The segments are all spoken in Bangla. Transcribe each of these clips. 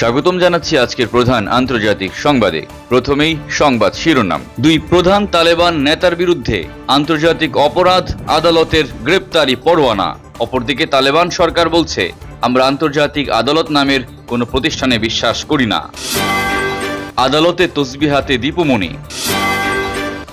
স্বাগতম জানাচ্ছি আজকের প্রধান আন্তর্জাতিক সংবাদে। প্রথমেই সংবাদ শিরোনাম। দুই প্রধান তালেবান নেতার বিরুদ্ধে আন্তর্জাতিক অপরাধ, আদালতের গ্রেপ্তারি পরোয়ানা। অপরদিকে তালেবান সরকার বলছে, আমরা আন্তর্জাতিক আদালত নামের কোনো প্রতিষ্ঠানে বিশ্বাস করি না। আদালতে তসবিহাতে দীপুমণি।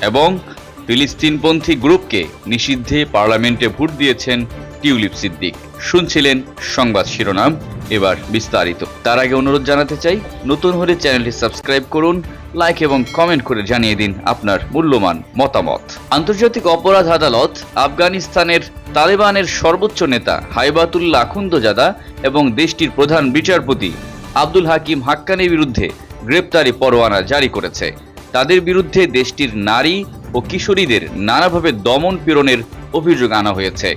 এবং ফিলিস্তিনপন্থী গ্রুপকে নিষিদ্ধে পার্লামেন্টে ভোট দিয়েছেন টিউলিপ সিদ্দিক। শুনছিলেন সংবাদ শিরোনাম এবার বিস্তারিত। তার আগে অনুরোধ জানাতে চাই, নতুন হলে চ্যানেলটি সাবস্ক্রাইব করুন, লাইক এবং কমেন্ট করে জানিয়ে দিন আপনার মূল্যবান মতামত। আন্তর্জাতিক অপরাধ আদালত আফগানিস্তানের তালেবানের সর্বোচ্চ নেতা হাইবাতুল্লাহ আখুন্দজাদা এবং দেশটির প্রধান বিচারপতি আব্দুল হাকিম হাক্কানির বিরুদ্ধে গ্রেপ্তারি পরোয়ানা জারি করেছে। তাদের বিরুদ্ধে দেশটির নারী ও কিশোরীদের নানাভাবে দমন পীড়নের অভিযোগ আনা হয়েছে।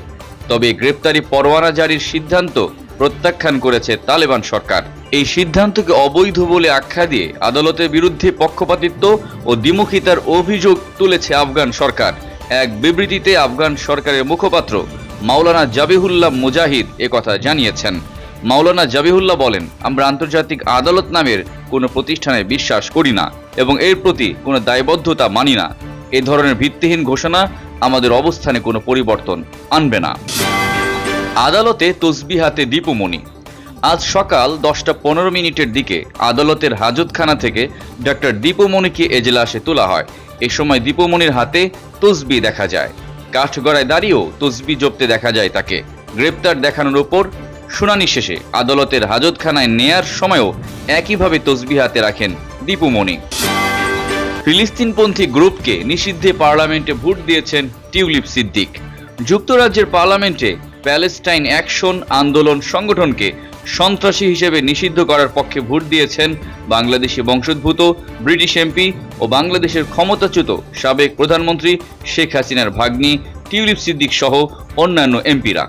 তবে গ্রেপ্তারি পরোয়ানা জারির সিদ্ধান্ত প্রত্যাখ্যান করেছে তালেবান সরকার। এই সিদ্ধান্তকে অবৈধ বলে আখ্যা দিয়ে আদালতের বিরুদ্ধে পক্ষপাতিত্ব ও দ্বিমুখিতার অভিযোগ তুলেছে আফগান সরকার। এক বিবৃতিতে আফগান সরকারের মুখপাত্র মাওলানা জাবিহুল্লাহ মুজাহিদ একথা জানিয়েছেন। মাওলানা জাবিহুল্লাহ বলেন, আমরা আন্তর্জাতিক আদালত নামের কোনো প্রতিষ্ঠানে বিশ্বাস করি না এবং এর প্রতি কোনো দায়বদ্ধতা মানি না। এ ধরনের ভিত্তিহীন ঘোষণা আমাদের অবস্থানে কোনো পরিবর্তন আনবে না। আদালতে তসবি তসবিহাতে দীপুমণি আজ সকাল দশটা পনেরো মিনিটের দিকে আদালতের হাজতখানা থেকে ডক্টর দীপুমণিকে এজলাসে তোলা হয়। এ সময় দীপুমণির হাতে তসবি দেখা যায়। কাঠগড়ায় দাঁড়িয়েও তসবি জপতে দেখা যায় তাকে। গ্রেপ্তার দেখানোর ওপর শুনানি শেষে আদালতের হাজতখানায় নেয়ার সময়ও একইভাবে তসবি হাতে রাখেন দীপুমণি ফিলিস্তিনপন্থী গ্রুপকে নিষিদ্ধে পার্লামেন্টে ভোট দিয়েছেন টিউলিপ সিদ্দিক। যুক্তরাজ্যের পার্লামেন্টে প্যালেস্টাইন অ্যাকশন আন্দোলন সংগঠনকে সন্ত্রাসী হিসেবে নিষিদ্ধ করার পক্ষে ভোট দিয়েছেন বাংলাদেশি বংশোদ্ভূত, ব্রিটিশ এমপি ও বাংলাদেশের ক্ষমতাচ্যুত সাবেক প্রধানমন্ত্রী শেখ হাসিনার ভাগ্নি, টিউলিপ সিদ্দিক সহ অন্যান্য এমপিরা।